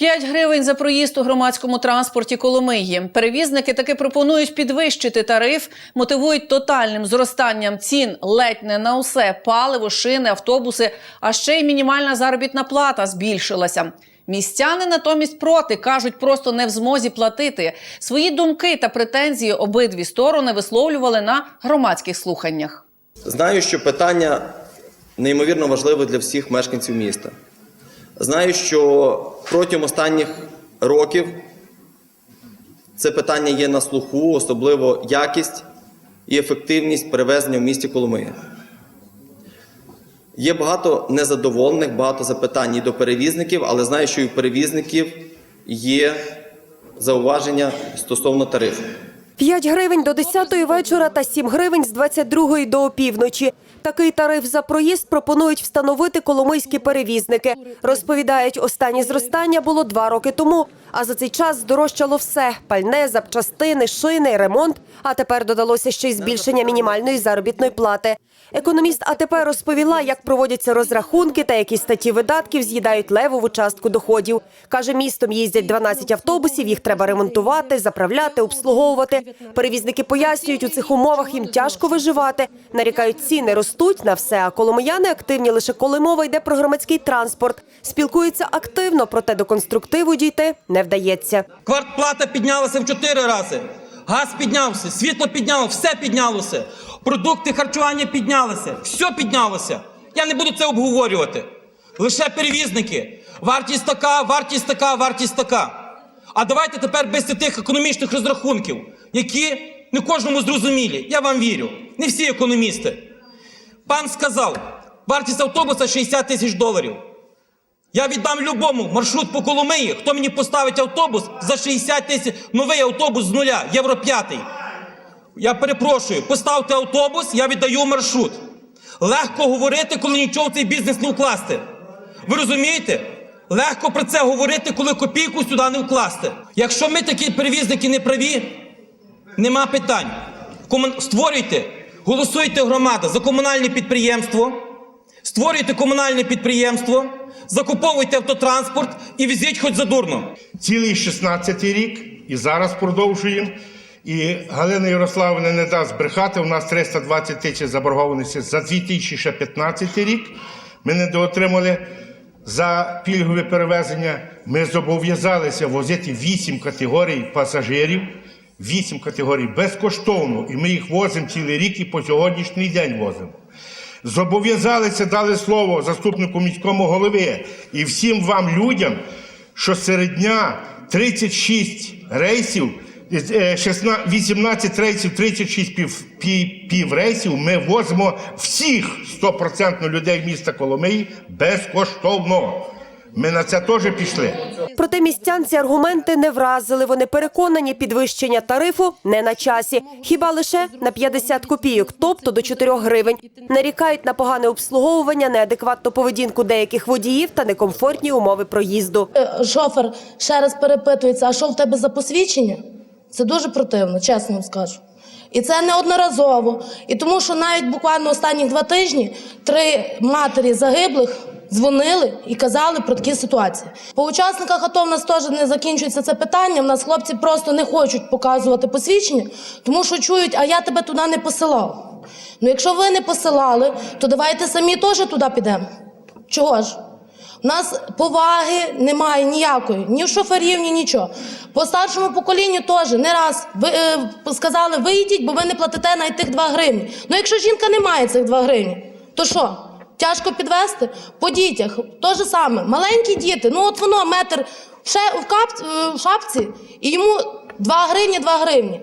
5 гривень за проїзд у громадському транспорті Коломиї. Перевізники таки пропонують підвищити тариф, мотивують тотальним зростанням цін ледь не на усе паливо, шини, автобуси, а ще й мінімальна заробітна плата збільшилася. Містяни натомість проти кажуть, просто не в змозі платити. Свої думки та претензії обидві сторони висловлювали на громадських слуханнях. Знаю, що питання неймовірно важливе для всіх мешканців міста. Знаю, що протягом останніх років це питання є на слуху, особливо якість і ефективність перевезення в місті Коломиї. Є багато незадоволених, багато запитань і до перевізників, але знаю, що і у перевізників є зауваження стосовно тарифу. 5 гривень до 10 вечора та 7 гривень з 22 до опівночі. Такий тариф за проїзд пропонують встановити коломийські перевізники. Розповідають, останнє зростання було два роки тому, а за цей час здорожчало все – пальне, запчастини, шини, ремонт, а тепер додалося ще й збільшення мінімальної заробітної плати. Економіст АТП розповіла, як проводяться розрахунки та які статті видатків з'їдають левову частку доходів. Каже, містом їздять 12 автобусів, їх треба ремонтувати, заправляти, обслуговувати. Перевізники пояснюють, у цих умовах їм тяжко виживати. Нарікають, ціни ростуть на все, а коломияни активні лише коли мова йде про громадський транспорт. Спілкуються активно, проте до конструктиву дійти не вдається. Квартплата піднялася в чотири рази. Газ піднявся, світло піднялося, все піднялося. Продукти харчування піднялися, все піднялося. Я не буду це обговорювати. Лише перевізники. Вартість така, вартість така, вартість така. А давайте тепер без тих економічних розрахунків, які не кожному зрозумілі. Я вам вірю. Не всі економісти. Пан сказав, вартість автобуса 60 тисяч доларів. Я віддам любому маршрут по Коломиї, хто мені поставить автобус за 60 тисяч, новий автобус з нуля, євро 5. Я перепрошую, поставте автобус, я віддаю маршрут. Легко говорити, коли нічого в цей бізнес не вкласти. Ви розумієте? Легко про це говорити, коли копійку сюди не вкласти. Якщо ми такі перевізники не праві, нема питань. Створюйте, голосуйте громада за комунальне підприємство, створюйте комунальне підприємство, закуповуйте автотранспорт і везіть хоч задурно. цілий 16-й рік і зараз продовжуємо. І Галина Ярославівна не дасть брехати. У нас 320 тисяч заборгованості за 2015 рік. Ми не доотримали за пільгове перевезення. Ми зобов'язалися возити 8 категорій пасажирів, 8 категорій безкоштовно. І ми їх возимо цілий рік і по сьогоднішній день возимо. Зобов'язалися, дали слово заступнику міському голови і всім вам людям, що серед дня 36 рейсів, е, 16 18 рейсів, 36 пів, пів, піврейсів ми возимо всіх 100% людей міста Коломиї безкоштовно. Ми на це теж пішли. Проте містян ці аргументи не вразили. Вони переконані, підвищення тарифу не на часі. Хіба лише на 50 копійок, тобто до 4 гривень. Нарікають на погане обслуговування, неадекватну поведінку деяких водіїв та некомфортні умови проїзду. Е, шофер ще раз перепитується, а що в тебе за посвідчення? Це дуже противно, чесно вам скажу. І це неодноразово. І тому, що навіть буквально останні два тижні три матері загиблих дзвонили і казали про такі ситуації. По учасниках АТО в нас теж не закінчується це питання. У нас хлопці просто не хочуть показувати посвідчення, тому що чують, а я тебе туди не посилав. Ну якщо ви не посилали, то давайте самі теж туди підемо. Чого ж? У нас поваги немає ніякої, ні в шоферів, ні нічого. По старшому поколінню теж не раз ви, е, сказали, виїдіть, бо ви не платите навіть тих 2 гривні. Ну якщо жінка не має цих 2 гривні, то що? Тяжко підвести? По дітях То же саме. Маленькі діти, ну от воно метр ще в, кап, е, в шапці, і йому 2 гривні, 2 гривні.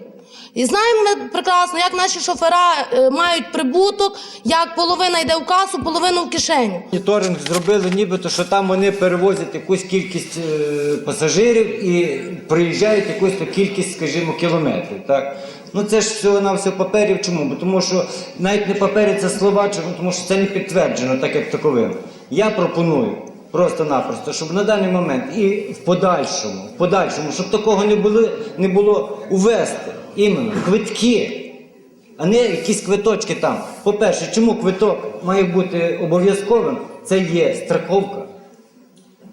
І знаємо ми прекрасно, як наші шофера е, мають прибуток, як половина йде в касу, половина в кишеню. Моніторинг зробили нібито, що там вони перевозять якусь кількість е, пасажирів і проїжджають якусь кількість, скажімо, кілометрів. Так? Ну це ж всього на все паперів. Чому? Бо тому що навіть не папері це слова, тому що це не підтверджено, так як таковим. Я пропоную просто-напросто, щоб на даний момент і в подальшому, в подальшому, щоб такого не було, не було увести іменно квитки. А не якісь квиточки там. По-перше, чому квиток має бути обов'язковим? Це є страховка.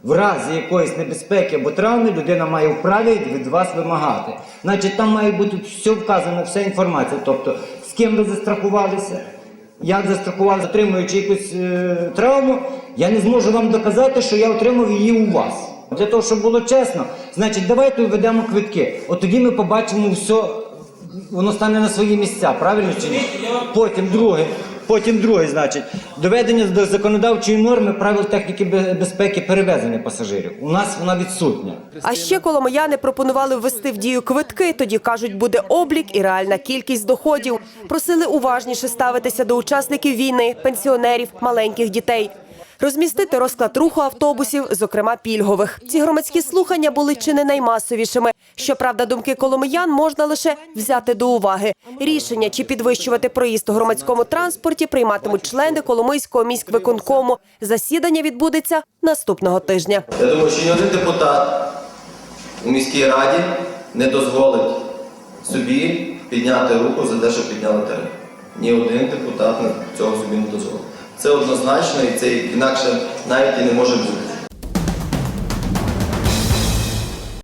в разі якоїсь небезпеки або травми людина має вправі від вас вимагати. Значить, там має бути все вказано, вся інформація. Тобто, з ким ви застрахувалися, як застрахувалися, отримуючи якусь е, травму, я не зможу вам доказати, що я отримав її у вас. Для того, щоб було чесно, значить, давайте введемо квитки. От тоді ми побачимо все, воно стане на свої місця, правильно чи ні? Потім друге. Потім друге, значить, доведення до законодавчої норми правил техніки безпеки перевезення пасажирів. У нас вона відсутня. А ще коломияни пропонували ввести в дію квитки. Тоді кажуть, буде облік і реальна кількість доходів. Просили уважніше ставитися до учасників війни, пенсіонерів, маленьких дітей. Розмістити розклад руху автобусів, зокрема пільгових. Ці громадські слухання були чи не наймасовішими. Щоправда, думки коломиян можна лише взяти до уваги. Рішення чи підвищувати проїзд у громадському транспорті прийматимуть члени Коломийського міськвиконкому. Засідання відбудеться наступного тижня. Я думаю, що ні один депутат у міській раді не дозволить собі підняти руку за те, що підняли тариф. Ні один депутат цього собі не дозволить. Це однозначно і це інакше навіть і не може бути.